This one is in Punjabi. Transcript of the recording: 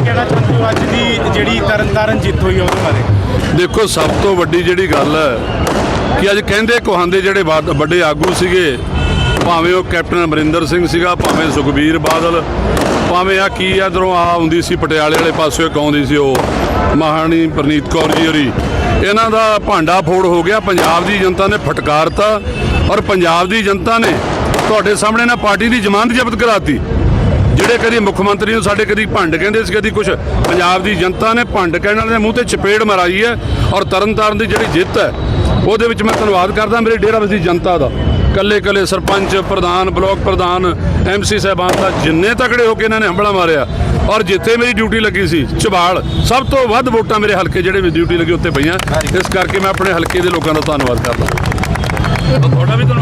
ਜਿਹੜੀ ਤਰਨਤਾਰਨ ਜਿੱਤ ਹੋਈ ਉਹਦੇ ਬਾਰੇ। ਦੇਖੋ, ਸਭ ਤੋਂ ਵੱਡੀ ਜਿਹੜੀ ਗੱਲ ਹੈ ਕਿ ਅੱਜ ਕਹਿੰਦੇ ਕਹਾਂਦੇ ਜਿਹੜੇ ਵੱਡੇ ਆਗੂ ਸੀਗੇ, ਭਾਵੇਂ ਉਹ ਕੈਪਟਨ ਅਮਰਿੰਦਰ ਸਿੰਘ ਸੀਗਾ, ਭਾਵੇਂ ਸੁਖਬੀਰ ਬਾਦਲ, ਭਾਵੇਂ ਆ ਕੀ ਇਧਰੋਂ ਆ ਹੁੰਦੀ ਸੀ, ਪਟਿਆਲੇ ਵਾਲੇ ਪਾਸੋਂ ਇੱਕ ਆਉਂਦੀ ਸੀ ਉਹ ਮਹਾਣੀ ਪ੍ਰਨੀਤ ਕੌਰ ਜੀ ਹੋਰੀ। ਇਹਨਾਂ ਦਾ ਭਾਂਡਾ ਫੋੜ ਹੋ ਗਿਆ, ਪੰਜਾਬ ਦੀ ਜਨਤਾ ਨੇ ਫਟਕਾਰਤਾ ਔਰ ਪੰਜਾਬ ਦੀ ਜਨਤਾ ਨੇ ਤੁਹਾਡੇ ਸਾਹਮਣੇ ਨਾ ਪਾਰਟੀ ਦੀ ਜ਼ਮਾਨਤ ਜ਼ਬਤ ਕਰਾਤੀ। ਜਿਹੜੇ ਕਦੀ ਮੁੱਖ ਮੰਤਰੀ ਨੂੰ ਸਾਡੇ ਕਦੀ ਭੰਡ ਕਹਿੰਦੇ ਸੀ, ਕਦੀ ਕੁਝ ਪੰਜਾਬ ਦੀ ਜਨਤਾ ਨੇ ਭੰਡ ਕਹਿਣ ਵਾਲੇ ਦੇ ਮੂੰਹ ਤੇ ਚਪੇੜ ਮਰਾਈ ਹੈ ਔਰ ਤਰਨਤਾਰਨ ਦੀ ਜਿਹੜੀ ਜਿੱਤ ਹੈ, ਉਹਦੇ ਵਿੱਚ ਮੈਂ ਧੰਨਵਾਦ ਕਰਦਾ ਮੇਰੇ ਡੇਰਾਬੱਸੀ ਜਨਤਾ ਦਾ। ਕੱਲੇ ਕੱਲੇ ਸਰਪੰਚ, ਪ੍ਰਧਾਨ, ਬਲਾਕ ਪ੍ਰਧਾਨ ਐਮਸੀ ਸਾਹਿਬਾਨ ਦਾ ਜਿੰਨੇ ਤਕੜੇ ਹੋ ਕੇ ਇਹਨਾਂ ਨੇ ਹੰਬਲਾ ਮਾਰਿਆ, ਔਰ ਜਿੱਥੇ ਮੇਰੀ ਡਿਊਟੀ ਲੱਗੀ ਸੀ ਝਬਾਲ ਸਭ ਤੋਂ ਵੱਧ ਵੋਟਾਂ ਮੇਰੇ ਹਲਕੇ ਜਿਹੜੇ ਵੀ ਡਿਊਟੀ ਲੱਗੀ ਉੱਥੇ ਪਈਆਂ। ਇਸ ਕਰਕੇ ਮੈਂ ਆਪਣੇ ਹਲਕੇ ਦੇ ਲੋਕਾਂ ਦਾ ਧੰਨਵਾਦ ਕਰਦਾ। ਤੁਹਾਡਾ ਵੀ ਧੰਨਵਾਦ।